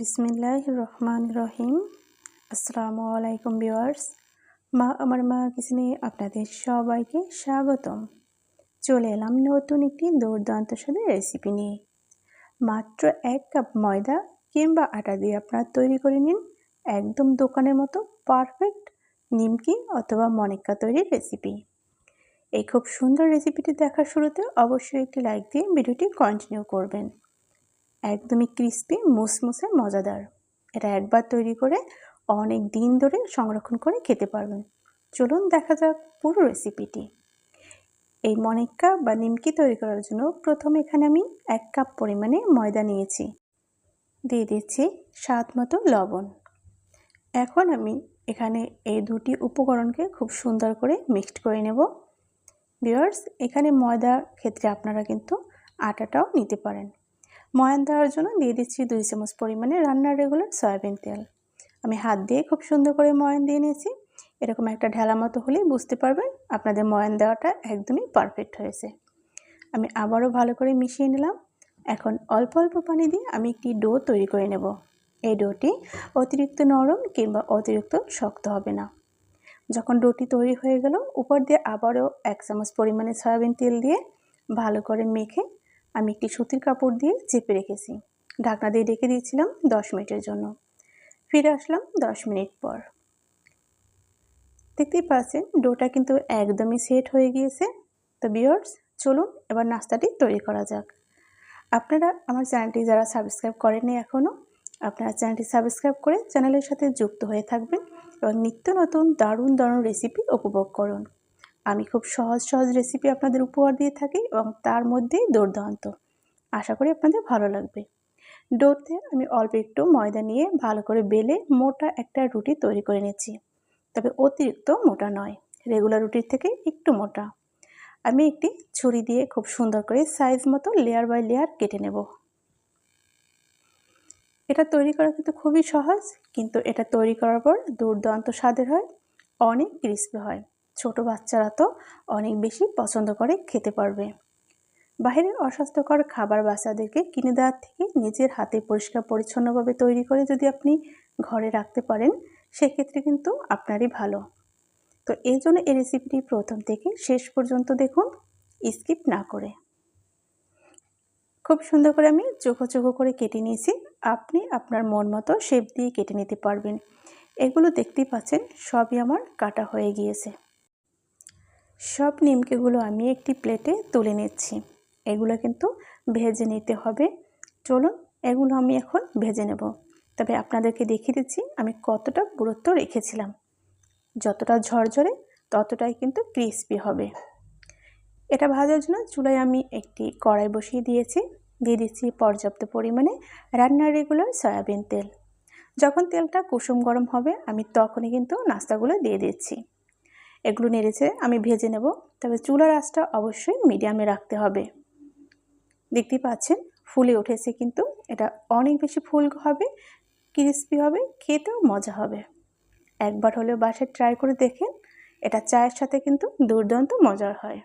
বিসমিল্লাহ রহমান রহিম। আসসালামু আলাইকুম ভিউয়ার্স। মা, আমার মা কিচেনে আপনাদের সবাইকে স্বাগতম। চলে এলাম নতুন একটি দুর্দান্ত সাথে রেসিপি নিয়ে। মাত্র এক কাপ ময়দা কিংবা আটা দিয়ে আপনারা তৈরি করে নিন একদম দোকানের মতো পারফেক্ট নিমকি অথবা মনিকা তৈরির রেসিপি এই খুব সুন্দর রেসিপিটি দেখার শুরুতে অবশ্যই একটি লাইক দিয়ে ভিডিওটি কন্টিনিউ করবেন। একদমই ক্রিস্পি মুসমুসে, মজাদার। এটা একবার তৈরি করে অনেক দিন ধরে সংরক্ষণ করে খেতে পারবেন। চলুন দেখা যাক পুরো রেসিপিটি এই মনিক্কা বা নিমকি তৈরি করার জন্য প্রথমে এখানে আমি এক কাপ পরিমাণে ময়দা নিয়েছি। দিয়ে দিচ্ছি স্বাদ মতো লবণ। এখন আমি এখানে এই দুটি উপকরণকে খুব সুন্দর করে মিক্সড করে নেব। বিয়ার্স এখানে ময়দার ক্ষেত্রে আপনারা কিন্তু আটাটাও নিতে পারেন। ময়ান দেওয়ার জন্য দিয়ে দিচ্ছি দুই চামচ পরিমাণে রান্নার রেগুলার সয়াবিন তেল। আমি হাত দিয়ে খুব সুন্দর করে ময়ান দিয়ে নিয়েছি। এরকম একটা ঢেলা মতো হলেই বুঝতে পারবেন আপনাদের ময়ান দেওয়াটা একদমই পারফেক্ট হয়েছে। আমি আবারও ভালো করে মিশিয়ে নিলাম। এখন অল্প অল্প পানি দিয়ে আমি একটি ডো তৈরি করে নেব। এই ডোটি অতিরিক্ত নরম কিংবা অতিরিক্ত শক্ত হবে না। যখন ডোটি তৈরি হয়ে গেল, উপর দিয়ে আবারও এক চামচ পরিমাণে সয়াবিন তেল দিয়ে ভালো করে মেখে আমি একটি সুতির কাপড় দিয়ে চেপে রেখেছি। ঢাকনা দিয়ে রেখে দিয়েছিলাম দশ মিনিটের জন্য। ফিরে আসলাম দশ মিনিট পর। দেখতেই পাচ্ছেন, ডোটা কিন্তু একদমই সেট হয়ে গিয়েছে। তো বিয়ার্স চলুন এবার নাস্তাটি তৈরি করা যাক। আপনারা আমার চ্যানেলটি যারা সাবস্ক্রাইব করেননি এখনও আপনারা চ্যানেলটি সাবস্ক্রাইব করে চ্যানেলের সাথে যুক্ত হয়ে থাকবেন এবং নিত্য নতুন দারুণ দারুণ রেসিপি উপভোগ করুন। আমি খুব সহজ সহজ রেসিপি আপনাদের উপহার দিয়ে থাকি এবং তার মধ্যেই দুর্দান্ত। আশা করি আপনাদের ভালো লাগবে। ডোতে আমি অল্প একটু ময়দা নিয়ে ভালো করে বেলে মোটা একটা রুটি তৈরি করে নিয়েছি। তবে অতিরিক্ত মোটা নয় রেগুলার রুটির থেকে একটু মোটা। আমি একটি ছুরি দিয়ে খুব সুন্দর করে সাইজ মতো লেয়ার বাই লেয়ার কেটে নেব। এটা তৈরি করা কিন্তু খুবই সহজ, কিন্তু এটা তৈরি করার পর দুর্দান্ত স্বাদের হয়, অনেক ক্রিস্পি হয়। ছোট বাচ্চারা তো অনেক বেশি পছন্দ করে খেতে পারবে। বাহিরের অস্বাস্থ্যকর খাবার বাচ্চাদেরকে কিনে দেওয়ার থেকে নিজের হাতে পরিষ্কার পরিচ্ছন্নভাবে তৈরি করে যদি আপনি ঘরে রাখতে পারেন, সেক্ষেত্রে কিন্তু আপনারই ভালো। তো এই জন্য এই রেসিপিটি প্রথম থেকে শেষ পর্যন্ত দেখুন স্কিপ না করে। খুব সুন্দর করে আমি চোখো চোখো করে কেটে নিয়েছি। আপনি আপনার মন মতো শেপ দিয়ে কেটে নিতে পারবেন। এগুলো দেখতেই পাচ্ছেন, সবই আমার কাটা হয়ে গিয়েছে। সব নিমকিগুলো আমি একটি প্লেটে তুলে নিচ্ছি। এগুলো কিন্তু ভেজে নিতে হবে। চলুন, এগুলো আমি এখন ভেজে নেব। তবে আপনাদেরকে দেখিয়ে দিচ্ছি, আমি কতটা গুরুত্ব রেখেছিলাম। যতটা ঝরঝরে, ততটাই কিন্তু ক্রিসপি হবে। এটা ভাজার জন্য চুলায় আমি একটি কড়াই বসিয়ে দিয়েছি। দিয়ে দিচ্ছি পর্যাপ্ত পরিমাণে রান্নার রেগুলার সয়াবিন তেল। যখন তেলটা কুসুম গরম হবে, আমি তখনই কিন্তু নাস্তাগুলো দিয়ে দিচ্ছি। এগুলো নেড়েছে আমি ভেজে নেব। তবে চুলার আঁচটা অবশ্যই মিডিয়ামে রাখতে হবে। দেখতেই পাচ্ছেন, ফুলে উঠেছে কিন্তু। এটা অনেক বেশি ফুল হবে, ক্রিস্পি হবে, খেতেও মজা হবে। একবার হলেও বাসায় ট্রাই করে দেখেন, এটা চায়ের সাথে কিন্তু দুর্দান্ত মজার হয়।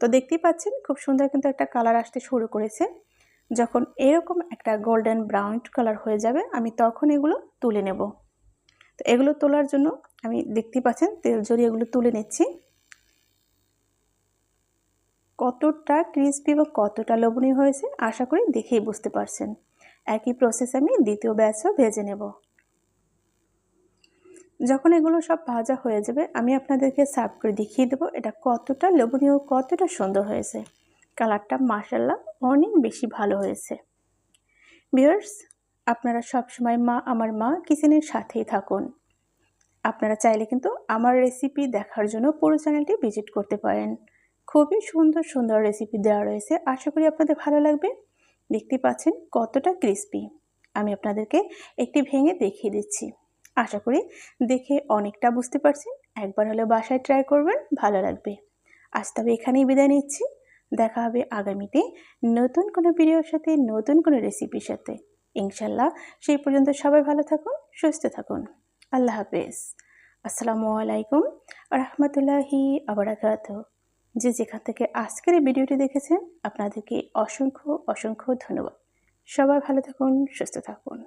তো দেখতেই পাচ্ছেন, খুব সুন্দর কিন্তু একটা কালার আসতে শুরু করেছে। যখন এরকম একটা গোল্ডেন ব্রাউন কালার হয়ে যাবে, আমি তখন এগুলো তুলে নেব। তো এগুলো তোলার জন্য আমি দেখতে পাচ্ছেন তেল জড়িয়ে এগুলো তুলে নিচ্ছি। কতটা ক্রিসপি বা কতটা লবণীয় হয়েছে আশা করি দেখেই বুঝতে পারছেন। একই প্রসেস আমি দ্বিতীয় ব্যাচও ভেজে নেব। যখন এগুলো সব ভাজা হয়ে যাবে, আমি আপনাদেরকে সার্ভ করে দেখিয়ে দেবো এটা কতটা লোভনীয়, কতটা সুন্দর হয়েছে। কালারটা মাসাল্লাহ অনেক বেশি ভালো হয়েছে। বিয়ার্স আপনারা সবসময় মা, আমার মা কিচেনের সাথেই থাকুন। আপনারা চাইলে কিন্তু আমার রেসিপি দেখার জন্য পুরো চ্যানেলটি ভিজিট করতে পারেন। খুবই সুন্দর সুন্দর রেসিপি দেওয়া রয়েছে। আশা করি আপনাদের ভালো লাগবে। দেখতে পাচ্ছেন কতটা ক্রিস্পি আমি আপনাদেরকে একটি ভেঙে দেখিয়ে দিচ্ছি। আশা করি দেখে অনেকটা বুঝতে পারছেন। একবার হলে বাসায় ট্রাই করবেন, ভালো লাগবে। আজ তবে এখানেই বিদায় নিচ্ছি। দেখা হবে আগামীতে নতুন কোনো ভিডিওর সাথে, নতুন কোনো রেসিপির সাথে। ইনশাল্লাহ সেই পর্যন্ত সবাই ভালো থাকুন, সুস্থ থাকুন। আল্লাহ হাফেজ। আসসালামু আলাইকুম রহমতুল্লাহি আবরাকাত। যে যেখান থেকে আজকের এই ভিডিওটি দেখেছেন, আপনাদেরকে অসংখ্য অসংখ্য ধন্যবাদ। সবাই ভালো থাকুন, সুস্থ থাকুন।